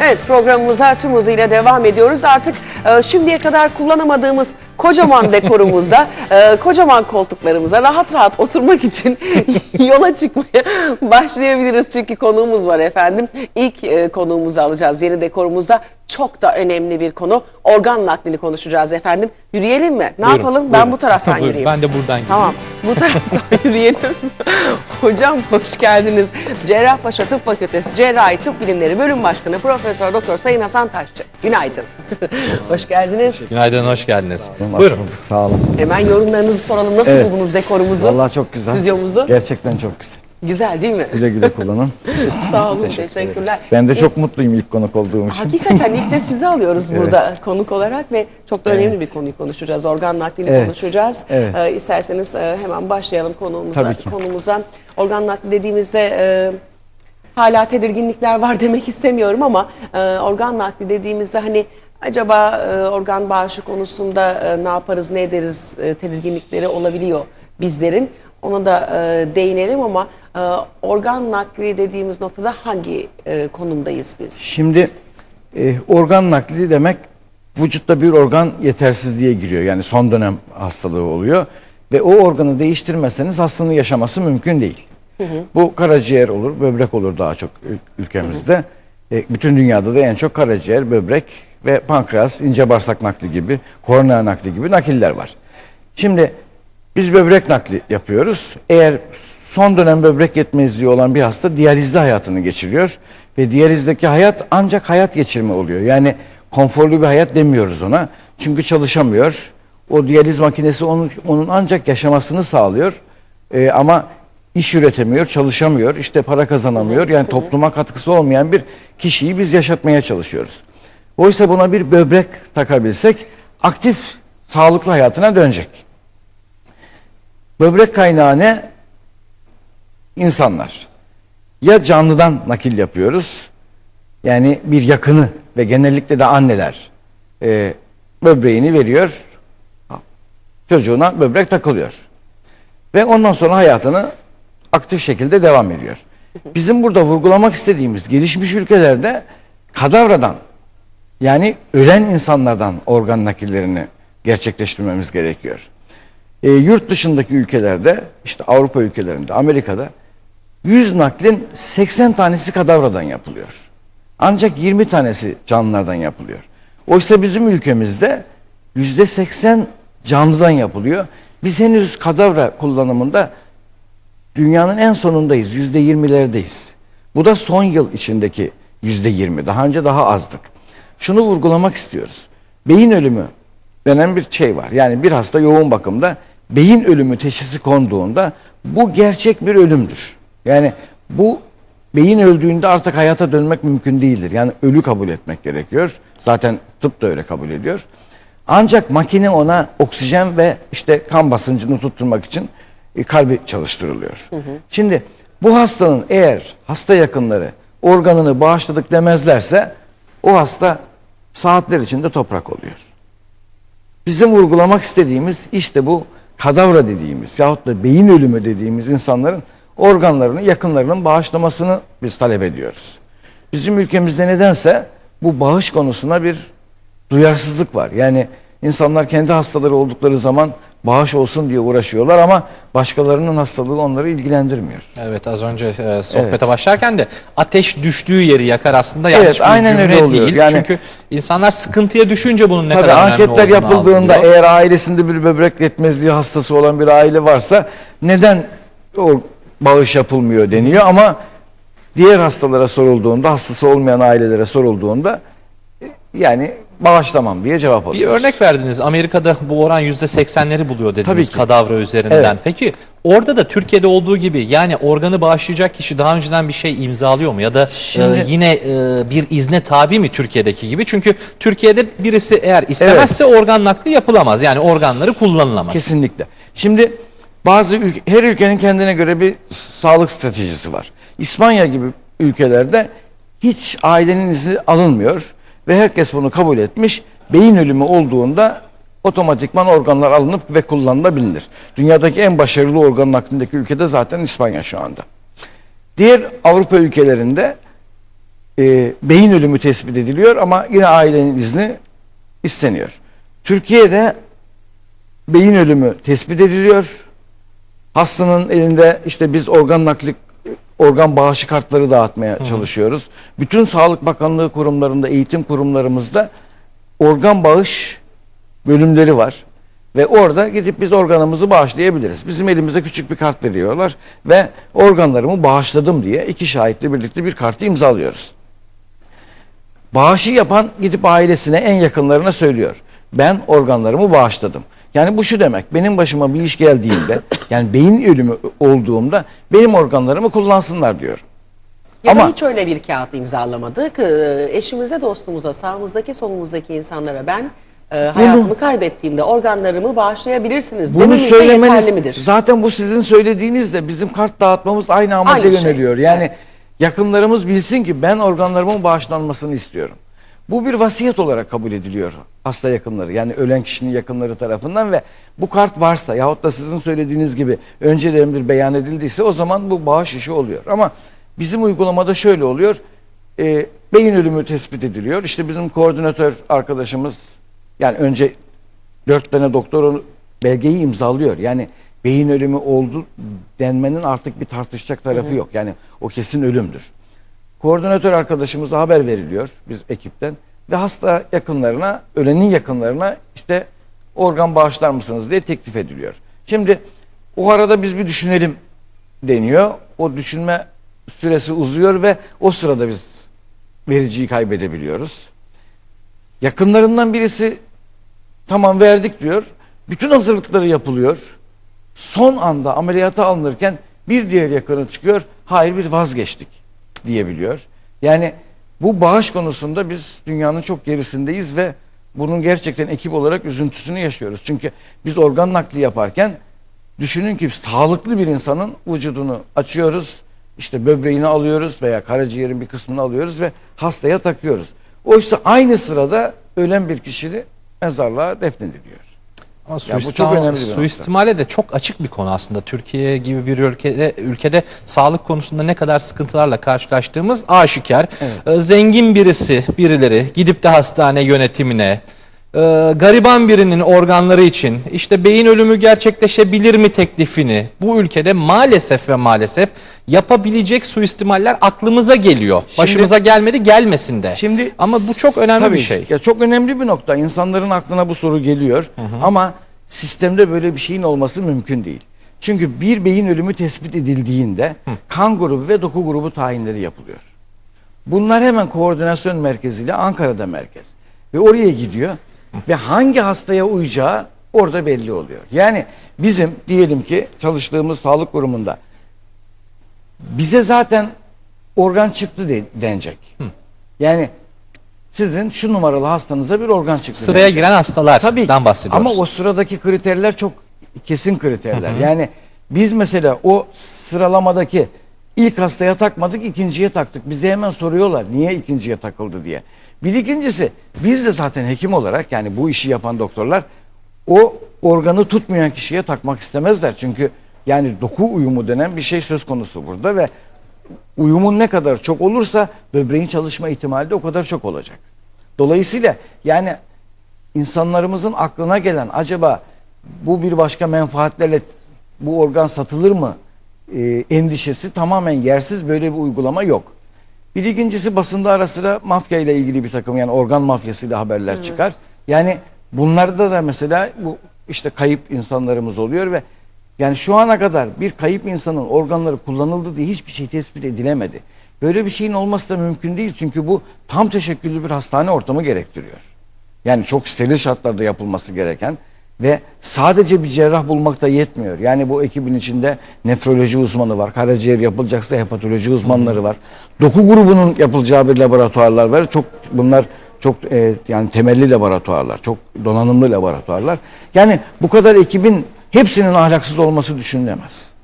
Evet programımıza tüm hızıyla devam ediyoruz. Artık e, şimdiye kadar kullanamadığımız kocaman dekorumuzda, e, kocaman koltuklarımıza rahat rahat oturmak için yola çıkmaya başlayabiliriz. Çünkü konuğumuz var efendim. İlk e, konuğumuzu alacağız yeni dekorumuzda. Çok da önemli bir konu. Organ naklini konuşacağız efendim. Yürüyelim mi? Ne Buyurun, yapalım? Ben buyurun. bu taraftan Buyurun, yürüyeyim. ben de buradan gideyim. Tamam. Bu taraftan yürüyelim. Hocam hoş geldiniz. Cerrahpaşa Tıp Fakültesi Cerrahi Tıp Bilimleri Bölüm Başkanı Profesör Doktor Sayın Hasan Taşçı. Günaydın. hoş geldiniz. Günaydın, hoş geldiniz. Hoş Buyurun. Sağ olun. Hemen yorumlarınızı soralım. Nasıl Evet. buldunuz dekorumuzu? Vallahi çok güzel. Stüdyomuzu. Gerçekten çok güzel. Güzel değil mi? Güle güle kullanın. Sağ olun. Teşekkürler. Ben de çok mutluyum ilk konuk olduğum için. Hakikaten ilk de sizi alıyoruz burada konuk olarak ve çok da önemli bir konuyu konuşacağız. Organ naklini Evet. konuşacağız. Evet. Ee, isterseniz e, hemen başlayalım konuğumuza. Tabii ki. Konumuza organ nakli dediğimizde e, hala tedirginlikler var demek istemiyorum ama e, organ nakli dediğimizde hani acaba e, organ bağışı konusunda e, ne yaparız ne ederiz e, tedirginlikleri olabiliyor bizlerin. Ona da e, değinelim ama e, organ nakli dediğimiz noktada hangi e, konumdayız biz? Şimdi e, organ nakli demek vücutta bir organ yetersizliğe giriyor. Yani son dönem hastalığı oluyor. Ve o organı değiştirmezseniz hastanın yaşaması mümkün değil. Bu karaciğer olur, böbrek olur daha çok ül- ülkemizde. E, bütün dünyada da en çok karaciğer, böbrek ve pankreas, ince bağırsak nakli gibi, kornea nakli gibi nakiller var. Şimdi biz böbrek nakli yapıyoruz. Eğer son dönem böbrek yetmezliği olan bir hasta diyalizde hayatını geçiriyor. Ve diyalizdeki hayat ancak hayat geçirme oluyor. Yani konforlu bir hayat demiyoruz ona. Çünkü çalışamıyor. O diyaliz makinesi onun, onun ancak yaşamasını sağlıyor. Ee, ama iş üretemiyor, çalışamıyor, işte para kazanamıyor. Yani topluma katkısı olmayan bir kişiyi biz yaşatmaya çalışıyoruz. Oysa buna bir böbrek takabilsek aktif, sağlıklı hayatına dönecek. Böbrek kaynağı ne? İnsanlar. Ya canlıdan nakil yapıyoruz. Yani bir yakını ve genellikle de anneler e, böbreğini veriyor. Çocuğuna böbrek takılıyor. Ve ondan sonra hayatını aktif şekilde devam ediyor. Bizim burada vurgulamak istediğimiz gelişmiş ülkelerde kadavradan yani ölen insanlardan organ nakillerini gerçekleştirmemiz gerekiyor. E, yurt dışındaki ülkelerde, işte Avrupa ülkelerinde, Amerika'da 100 naklin 80 tanesi kadavradan yapılıyor. Ancak 20 tanesi canlılardan yapılıyor. Oysa bizim ülkemizde %80 canlıdan yapılıyor. Biz henüz kadavra kullanımında dünyanın en sonundayız. Yüzde yirmilerdeyiz. Bu da son yıl içindeki yüzde yirmi. Daha önce daha azdık. Şunu vurgulamak istiyoruz. Beyin ölümü denen bir şey var. Yani bir hasta yoğun bakımda beyin ölümü teşhisi konduğunda bu gerçek bir ölümdür. Yani bu beyin öldüğünde artık hayata dönmek mümkün değildir. Yani ölü kabul etmek gerekiyor. Zaten tıp da öyle kabul ediyor. Ancak makine ona oksijen ve işte kan basıncını tutturmak için e, kalbi çalıştırılıyor. Şimdi bu hastanın eğer hasta yakınları organını bağışladık demezlerse o hasta saatler içinde toprak oluyor. Bizim vurgulamak istediğimiz işte bu kadavra dediğimiz yahut da beyin ölümü dediğimiz insanların organlarını yakınlarının bağışlamasını biz talep ediyoruz. Bizim ülkemizde nedense bu bağış konusuna bir duyarsızlık var. Yani insanlar kendi hastaları oldukları zaman bağış olsun diye uğraşıyorlar ama başkalarının hastalığı onları ilgilendirmiyor. Evet az önce e, sohbete başlarken de ateş düştüğü yeri yakar aslında yanlış Evet, bir aynen cümle öyle oluyor. değil. Yani- Çünkü insanlar sıkıntıya düşünce bunun ne Tabii kadar önemli anketler olduğunu yapıldığında algılıyor. eğer ailesinde bir böbrek yetmezliği hastası olan bir aile varsa neden o bağış yapılmıyor deniyor ama diğer hastalara sorulduğunda hastası olmayan ailelere sorulduğunda e, yani bağışlamam diye cevap Bir alıyoruz. örnek verdiniz. Amerika'da bu oran %80'leri buluyor dediniz Tabii kadavra üzerinden. Evet. Peki orada da Türkiye'de olduğu gibi yani organı bağışlayacak kişi daha önceden bir şey imzalıyor mu? Ya da Şimdi- e, yine e, bir izne tabi mi Türkiye'deki gibi? Çünkü Türkiye'de birisi eğer istemezse organ nakli yapılamaz. Yani organları kullanılamaz. Kesinlikle. Şimdi bazı ülke, her ülkenin kendine göre bir sağlık stratejisi var. İspanya gibi ülkelerde hiç ailenin izni alınmıyor ve herkes bunu kabul etmiş. Beyin ölümü olduğunda otomatikman organlar alınıp ve kullanılabilir. Dünyadaki en başarılı organ naklindeki ülkede zaten İspanya şu anda. Diğer Avrupa ülkelerinde e, beyin ölümü tespit ediliyor ama yine ailenin izni isteniyor. Türkiye'de beyin ölümü tespit ediliyor. Hastanın elinde işte biz organ nakli organ bağışı kartları dağıtmaya çalışıyoruz. Bütün Sağlık Bakanlığı kurumlarında, eğitim kurumlarımızda organ bağış bölümleri var. Ve orada gidip biz organımızı bağışlayabiliriz. Bizim elimize küçük bir kart veriyorlar ve organlarımı bağışladım diye iki şahitle birlikte bir kartı imzalıyoruz. Bağışı yapan gidip ailesine en yakınlarına söylüyor. Ben organlarımı bağışladım. Yani bu şu demek. Benim başıma bir iş geldiğinde yani beyin ölümü olduğumda benim organlarımı kullansınlar diyor. Ya da Ama- hiç öyle bir kağıt imzalamadık. Ee, Eşimize, dostumuza, sağımızdaki, solumuzdaki insanlara ben e, hayatımı kaybettiğimde organlarımı bağışlayabilirsiniz Bunu dememiz de söylemeniz yeterli midir? zaten bu sizin söylediğiniz de bizim kart dağıtmamız aynı amaca Aynı şey. yöneliyor. Yani yakınlarımız bilsin ki ben organlarımın bağışlanmasını istiyorum. Bu bir vasiyet olarak kabul ediliyor hasta yakınları yani ölen kişinin yakınları tarafından ve bu kart varsa yahut da sizin söylediğiniz gibi önceden bir beyan edildiyse o zaman bu bağış işi oluyor. Ama bizim uygulamada şöyle oluyor. E, beyin ölümü tespit ediliyor. İşte bizim koordinatör arkadaşımız yani önce dört tane doktor onu belgeyi imzalıyor. Yani beyin ölümü oldu denmenin artık bir tartışacak tarafı yok. Yani o kesin ölümdür. Koordinatör arkadaşımıza haber veriliyor biz ekipten ve hasta yakınlarına, ölenin yakınlarına işte organ bağışlar mısınız diye teklif ediliyor. Şimdi o arada biz bir düşünelim deniyor. O düşünme süresi uzuyor ve o sırada biz vericiyi kaybedebiliyoruz. Yakınlarından birisi tamam verdik diyor. Bütün hazırlıkları yapılıyor. Son anda ameliyata alınırken bir diğer yakını çıkıyor. Hayır biz vazgeçtik diyebiliyor. Yani bu bağış konusunda biz dünyanın çok gerisindeyiz ve bunun gerçekten ekip olarak üzüntüsünü yaşıyoruz. Çünkü biz organ nakli yaparken düşünün ki sağlıklı bir insanın vücudunu açıyoruz. işte böbreğini alıyoruz veya karaciğerin bir kısmını alıyoruz ve hastaya takıyoruz. Oysa aynı sırada ölen bir kişi mezarlığa defnediliyor. Ama bu suistimal- çok önemli bir nokta. suistimale de çok açık bir konu aslında. Türkiye gibi bir ülkede ülkede sağlık konusunda ne kadar sıkıntılarla karşılaştığımız aşikar. Ee, Zengin birisi, birileri gidip de hastane yönetimine e, gariban birinin organları için işte beyin ölümü gerçekleşebilir mi teklifini bu ülkede maalesef ve maalesef yapabilecek suistimaller aklımıza geliyor. Başımıza gelmedi gelmesin de. Şimdi ama bu çok önemli tabii, bir şey. Ya çok önemli bir nokta. İnsanların aklına bu soru geliyor. Ama sistemde böyle bir şeyin olması mümkün değil. Çünkü bir beyin ölümü tespit edildiğinde kan grubu ve doku grubu tayinleri yapılıyor. Bunlar hemen koordinasyon merkeziyle Ankara'da merkez. Ve oraya gidiyor ve hangi hastaya uyacağı orada belli oluyor. Yani bizim diyelim ki çalıştığımız sağlık kurumunda bize zaten organ çıktı de, denecek. Yani sizin şu numaralı hastanıza bir organ çıktı. Sıraya denecek. giren hastalardan Tabii bahsediyoruz. Ama o sıradaki kriterler çok kesin kriterler. Yani biz mesela o sıralamadaki ilk hastaya takmadık, ikinciye taktık. Bize hemen soruyorlar niye ikinciye takıldı diye. Bir ikincisi biz de zaten hekim olarak yani bu işi yapan doktorlar o organı tutmayan kişiye takmak istemezler. Çünkü yani doku uyumu denen bir şey söz konusu burada ve uyumun ne kadar çok olursa böbreğin çalışma ihtimali de o kadar çok olacak. Dolayısıyla yani insanlarımızın aklına gelen acaba bu bir başka menfaatlerle bu organ satılır mı e, endişesi tamamen yersiz böyle bir uygulama yok. Bir ikincisi basında ara sıra mafya ile ilgili bir takım yani organ mafyasıyla haberler çıkar. Yani bunlarda da mesela bu işte kayıp insanlarımız oluyor ve yani şu ana kadar bir kayıp insanın organları kullanıldı diye hiçbir şey tespit edilemedi. Böyle bir şeyin olması da mümkün değil çünkü bu tam teşekküllü bir hastane ortamı gerektiriyor. Yani çok steril şartlarda yapılması gereken ve sadece bir cerrah bulmak da yetmiyor. Yani bu ekibin içinde nefroloji uzmanı var. Karaciğer yapılacaksa hepatoloji uzmanları var. Doku grubunun yapılacağı bir laboratuvarlar var. Çok bunlar çok e, yani temelli laboratuvarlar, çok donanımlı laboratuvarlar. Yani bu kadar ekibin hepsinin ahlaksız olması düşünülemez.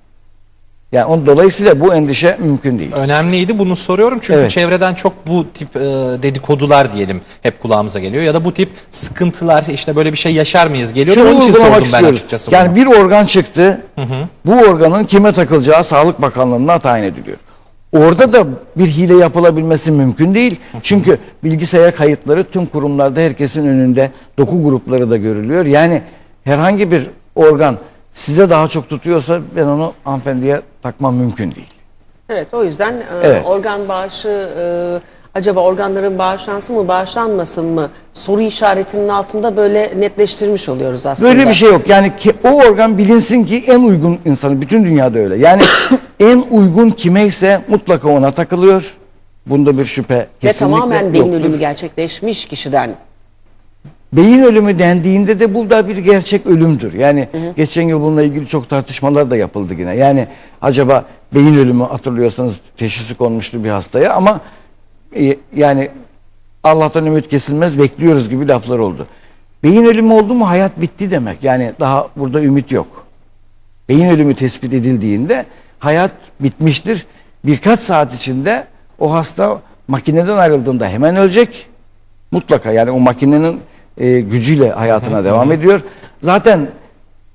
Yani on, dolayısıyla bu endişe mümkün değil. Önemliydi bunu soruyorum çünkü Evet. çevreden çok bu tip e, dedikodular diyelim hep kulağımıza geliyor ya da bu tip sıkıntılar işte böyle bir şey yaşar mıyız geliyor. Şunu Onun için sordum ben istiyoruz. açıkçası Yani bunu. bir organ çıktı. Bu organın kime takılacağı Sağlık Bakanlığı'na tayin ediliyor. Orada da bir hile yapılabilmesi mümkün değil. Çünkü bilgisayar kayıtları tüm kurumlarda herkesin önünde doku grupları da görülüyor. Yani herhangi bir organ size daha çok tutuyorsa ben onu hanımefendiye takmam mümkün değil. Evet o yüzden e, Evet. organ bağışı e, acaba organların bağışlansın mı bağışlanmasın mı soru işaretinin altında böyle netleştirmiş oluyoruz aslında. Böyle bir şey yok. Yani ki, o organ bilinsin ki en uygun insanı. Bütün dünyada öyle. Yani en uygun kimeyse mutlaka ona takılıyor. Bunda bir şüphe Ve kesinlikle tamamen beyin yoktur. ölümü gerçekleşmiş kişiden. Beyin ölümü dendiğinde de bu da bir gerçek ölümdür. Yani geçen yıl bununla ilgili çok tartışmalar da yapıldı yine. Yani acaba beyin ölümü hatırlıyorsanız teşhisi konmuştu bir hastaya ama e, yani Allah'tan ümit kesilmez bekliyoruz gibi laflar oldu. Beyin ölümü oldu mu hayat bitti demek. Yani daha burada ümit yok. Beyin ölümü tespit edildiğinde hayat bitmiştir. Birkaç saat içinde o hasta makineden ayrıldığında hemen ölecek. Mutlaka yani o makinenin e, gücüyle hayatına devam ediyor. Zaten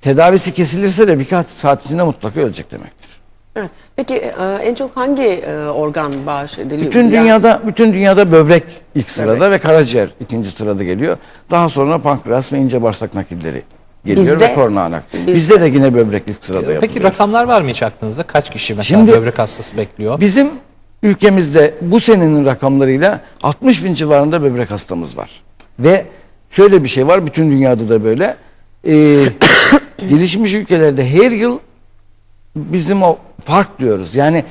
tedavisi kesilirse de birkaç saat içinde mutlaka ölecek demektir. Evet. Peki e, en çok hangi e, organ bağış ediliyor? Bütün dünyada bütün dünyada böbrek ilk sırada ve karaciğer ikinci sırada geliyor. Daha sonra pankreas ve ince bağırsak nakilleri geliyor Bizde- ve korona nakli. bizde- Bizde de yine böbrek ilk sırada yapılıyor. Peki rakamlar var mı hiç aklınızda? Kaç kişi mesela Şimdi- böbrek hastası bekliyor? Bizim ülkemizde bu senenin rakamlarıyla 60 bin civarında böbrek hastamız var. Ve şöyle bir şey var, bütün dünyada da böyle. Ee, gelişmiş ülkelerde her yıl bizim o fark diyoruz. Yani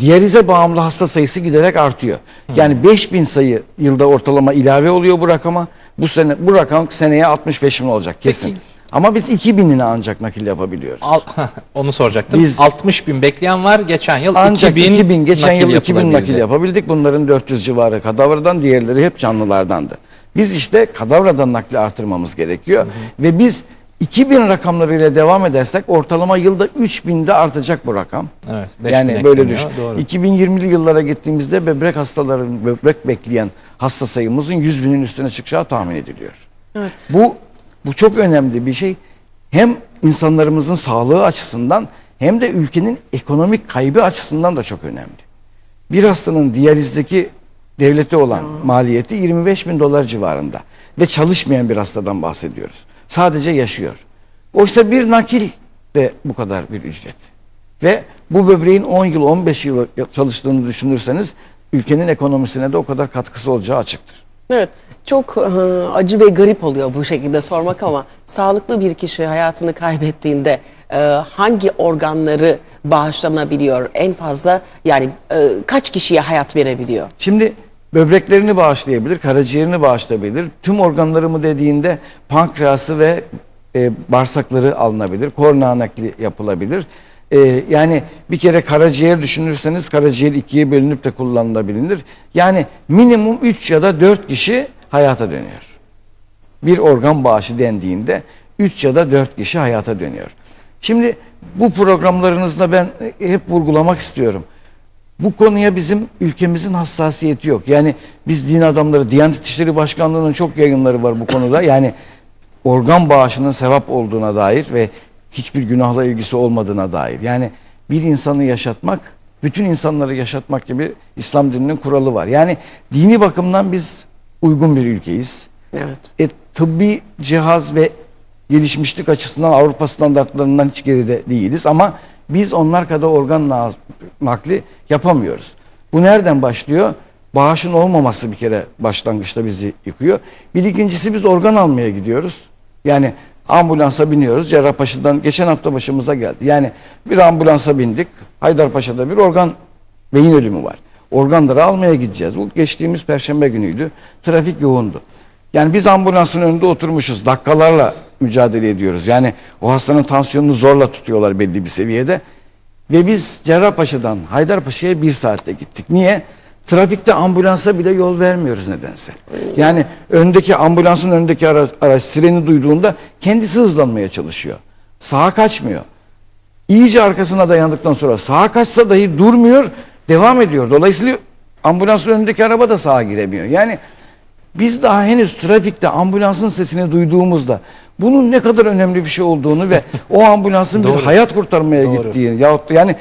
diyalize bağımlı hasta sayısı giderek artıyor. Yani 5000 sayı yılda ortalama ilave oluyor bu rakama. Bu sene bu rakam seneye 65 bin olacak kesin. Peki. Ama biz 2000'ine ancak nakil yapabiliyoruz. Al, onu soracaktım. Biz- 60 bin bekleyen var. Geçen yıl Ancak 2000, 2000, geçen nakil yıl 2000 nakil yapabildik. Bunların 400 civarı kadavradan, diğerleri hep canlılardandı. Biz işte kadavradan nakli artırmamız gerekiyor. Ve biz 2000 rakamlarıyla devam edersek ortalama yılda 3000'de artacak bu rakam. Evet, 5000 yani böyle doğru. 2020'li yıllara gittiğimizde böbrek hastaların, böbrek bekleyen hasta sayımızın 100 binin üstüne çıkacağı tahmin ediliyor. Evet. Bu bu çok önemli bir şey. Hem insanlarımızın sağlığı açısından hem de ülkenin ekonomik kaybı açısından da çok önemli. Bir hastanın diyalizdeki devlete olan maliyeti 25 bin dolar civarında ve çalışmayan bir hastadan bahsediyoruz. Sadece yaşıyor. Oysa bir nakil de bu kadar bir ücret. Ve bu böbreğin 10 yıl 15 yıl çalıştığını düşünürseniz ülkenin ekonomisine de o kadar katkısı olacağı açıktır. Evet. Çok e, acı ve garip oluyor bu şekilde sormak ama sağlıklı bir kişi hayatını kaybettiğinde e, hangi organları bağışlanabiliyor? En fazla yani e, kaç kişiye hayat verebiliyor? Şimdi böbreklerini bağışlayabilir, karaciğerini bağışlayabilir. Tüm organlarımı dediğinde pankreası ve e, bağırsakları alınabilir. Kornea nakli yapılabilir. E, yani bir kere karaciğer düşünürseniz karaciğer ikiye bölünüp de kullanılabilir. Yani minimum 3 ya da 4 kişi hayata dönüyor. Bir organ bağışı dendiğinde 3 ya da 4 kişi hayata dönüyor. Şimdi bu programlarınızda ben hep vurgulamak istiyorum. Bu konuya bizim ülkemizin hassasiyeti yok. Yani biz din adamları, Diyanet İşleri Başkanlığı'nın çok yayınları var bu konuda. Yani organ bağışının sevap olduğuna dair ve hiçbir günahla ilgisi olmadığına dair. Yani bir insanı yaşatmak, bütün insanları yaşatmak gibi İslam dininin kuralı var. Yani dini bakımdan biz uygun bir ülkeyiz. Evet. E, tıbbi cihaz ve gelişmişlik açısından Avrupa standartlarından hiç geride değiliz ama biz onlar kadar organ na- nakli yapamıyoruz. Bu nereden başlıyor? Bağışın olmaması bir kere başlangıçta bizi yıkıyor. Bir ikincisi biz organ almaya gidiyoruz. Yani ambulansa biniyoruz. Cerrahpaşa'dan geçen hafta başımıza geldi. Yani bir ambulansa bindik. Haydarpaşa'da bir organ beyin ölümü var. Organları almaya gideceğiz. Bu geçtiğimiz perşembe günüydü. Trafik yoğundu. Yani biz ambulansın önünde oturmuşuz. Dakikalarla mücadele ediyoruz. Yani o hastanın tansiyonunu zorla tutuyorlar belli bir seviyede. Ve biz Cerrahpaşa'dan Haydarpaşa'ya bir saatte gittik. Niye? Trafikte ambulansa bile yol vermiyoruz nedense. Yani öndeki ambulansın önündeki araç, araç sireni duyduğunda kendisi hızlanmaya çalışıyor. Sağa kaçmıyor. İyice arkasına dayandıktan sonra sağa kaçsa dahi durmuyor, devam ediyor. Dolayısıyla ambulansın önündeki araba da sağa giremiyor. Yani biz daha henüz trafikte ambulansın sesini duyduğumuzda bunun ne kadar önemli bir şey olduğunu ve o ambulansın bir hayat kurtarmaya Doğru. gittiğini yahut da yani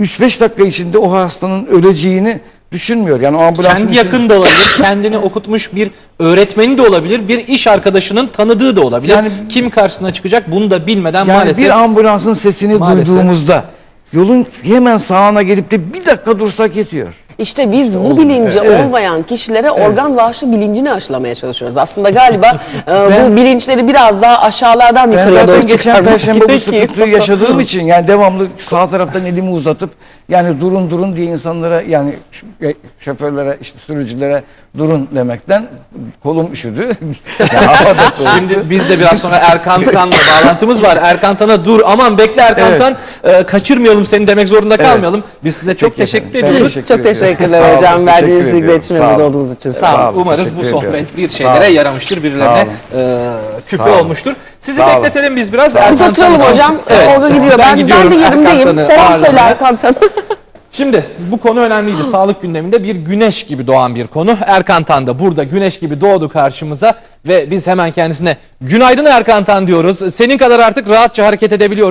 3-5 dakika içinde o hastanın öleceğini düşünmüyor. Yani o ambulansın Kendi yakın da olabilir, kendini okutmuş bir öğretmeni de olabilir, bir iş arkadaşının tanıdığı da olabilir. Yani- Kim karşısına çıkacak bunu da bilmeden Yani maalesef bir ambulansın sesini Maalesef. duyduğumuzda yolun hemen sağına gelip de bir dakika dursak yetiyor. İşte biz bu bilinci Evet. olmayan kişilere organ bağışı bilincini aşılamaya çalışıyoruz. Aslında galiba e, bu bilinçleri biraz daha aşağılardan Ben yukarıya doğru zaten geçen çıkarmak perşembe bu sıkıntıyı yaşadığım için yani devamlı sağ taraftan elimi uzatıp yani durun durun diye insanlara yani e, şoförlere işte sürücülere durun demekten kolum üşüdü. Şimdi biz de biraz sonra Erkan Tan'la bağlantımız var. Erkan Tan'a dur aman bekle Erkan Evet. Tan e, kaçırmayalım seni demek zorunda kalmayalım. Biz size çok Peki teşekkür efendim. Ben ediyoruz. teşekkür Çok ediyorum. Teşekkürler Sağ olun, hocam. Verdiğiniz teşekkür bilgiler ediyorum. için Sağ burada olun. olduğunuz için. Sağ olun. olun, Umarız bu teşekkür sohbet ediyorum. bir Sağ şeylere olun. yaramıştır, birilerine e, küpe Sağ olun. olmuştur. Sizi Sağ olun. bekletelim biz biraz. Biz Erkan Tan oturalım için. hocam. Evet. Tolga gidiyor. Ben, ben, gidiyorum de Erkan yerimdeyim. Tan'ı Selam söyle ağırlamaya. Erkan Tan'a. Şimdi bu konu önemliydi. Sağlık gündeminde bir güneş gibi doğan bir konu. Erkan Tan da burada güneş gibi doğdu karşımıza ve biz hemen kendisine günaydın Erkan Tan diyoruz. Senin kadar artık rahatça hareket edebiliyoruz.